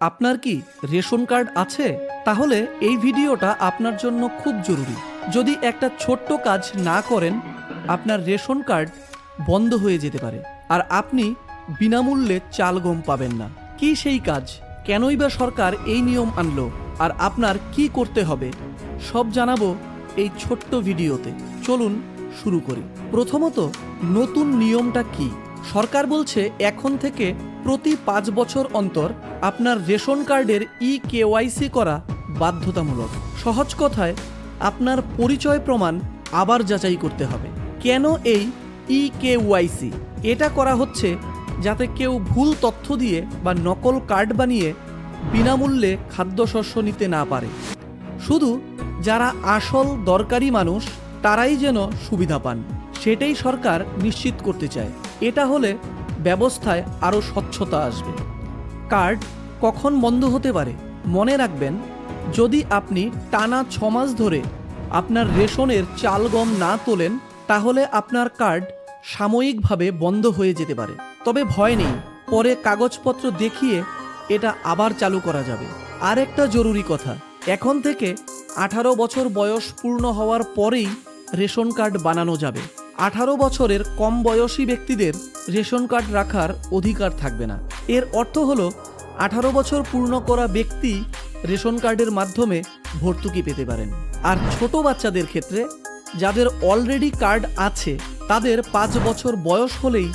আপনার কি ration card আছে? তাহলে এই ভিডিওটা আপনার জন্য খুব জরুরি। যদি একটা ছোট্ট কাজ না করেন, আপনার রেশন কার্ড বন্ধ হয়ে যেতে পারে। আর আপনি বিনামূল্যে চাল গম পাবেন না। কি সেই কাজ? কেনই বা সরকার এই নিয়ম আনলো? আর আপনার কি করতে হবে? সব জানাব এই ছোট্ট ভিডিওতে। চলুন শুরু করি। প্রথমত, নতুন নিয়মটা কি? সরকার বলছে এখন থেকে প্রতি পাঁচ বছর অন্তর আপনার রেশন কার্ডের ই কেওয়াইসি করা বাধ্যতামূলক। সহজ কথায়, আপনার পরিচয় প্রমাণ আবার যাচাই করতে হবে। কেন এই ই কেওয়াইসি এটা করা হচ্ছে যাতে কেউ ভুল তথ্য দিয়ে বা নকল কার্ড বানিয়ে বিনামূল্যে খাদ্যশস্য নিতে না পারে। শুধু যারা আসল দরকারি মানুষ, তারাই যেন সুবিধা পান। সেটাই সরকার নিশ্চিত করতে চায়। এটা হলে ব্যবস্থায় আরও স্বচ্ছতা আসবে। কার্ড কখন বন্ধ হতে পারে? মনে রাখবেন, যদি আপনি টানা ছ মাস ধরে আপনার রেশনের চাল গম না তোলেন, তাহলে আপনার কার্ড সাময়িকভাবে বন্ধ হয়ে যেতে পারে। তবে ভয় নেই, পরে কাগজপত্র দেখিয়ে এটা আবার চালু করা যাবে। আর একটা জরুরি কথা, এখন থেকে আঠারো বছর বয়স পূর্ণ হওয়ার পরেই রেশন কার্ড বানানো যাবে। আঠারো বছরের কম বয়সী ব্যক্তিদের রেশন কার্ড রাখার অধিকার থাকবে না। এর অর্থ হলো, আঠারো বছর পূর্ণ করা ব্যক্তি রেশন কার্ডের মাধ্যমে ভর্তুকি পেতে পারেন। আর ছোট বাচ্চাদের ক্ষেত্রে, যাদের অলরেডি কার্ড আছে, তাদের পাঁচ বছর বয়স হলেই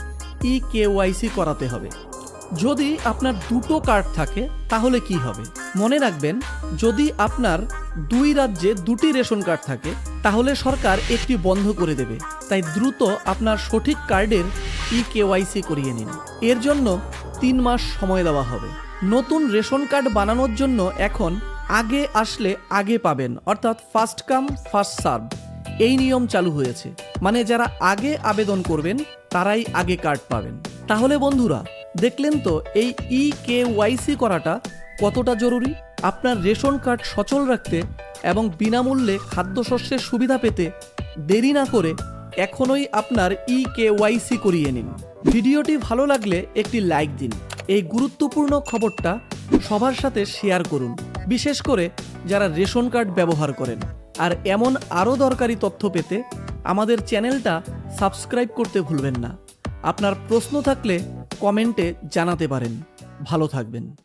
ই কেওয়াইসি করাতে হবে। যদি আপনার দুটো কার্ড থাকে, তাহলে কি হবে? মনে রাখবেন, যদি আপনার দুই রাজ্যে দুটি রেশন কার্ড থাকে, তাহলে সরকার একটি বন্ধ করে দেবে। তাই দ্রুত আপনার সঠিক কার্ডের ই কেওয়াইসি করিয়ে নিন। এর জন্য তিন মাস সময় দেওয়া হবে। নতুন রেশন কার্ড বানানোর জন্য এখন আগে আসলে আগে পাবেন, অর্থাৎ ফার্স্ট কাম, ফার্স্ট সার্ভ। এই নিয়ম চালু হয়েছে। মানে যারা আগে আবেদন করবেন, তারাই আগে কার্ড পাবেন। তাহলে বন্ধুরা, দেখলেন তো এই ই কে ওয়াইসি করাটা কতটা জরুরি? আপনার রেশন কার্ড সচল রাখতে এবং বিনামূল্যে খাদ্যশস্যের সুবিধা পেতে দেরি না করে এখনই আপনার ই কে ওয়াইসি করিয়ে নিন। ভিডিওটি ভালো লাগলে একটি লাইক দিন। এই গুরুত্বপূর্ণ খবরটা সবার সাথে শেয়ার করুন। বিশেষ করে যারা রেশন কার্ড ব্যবহার করেন। আর এমন আরও দরকারি তথ্য পেতে আমাদের চ্যানেলটা সাবস্ক্রাইব করতে ভুলবেন না। আপনার প্রশ্ন থাকলে কমেন্টে জানাতে পারেন। ভালো থাকবেন।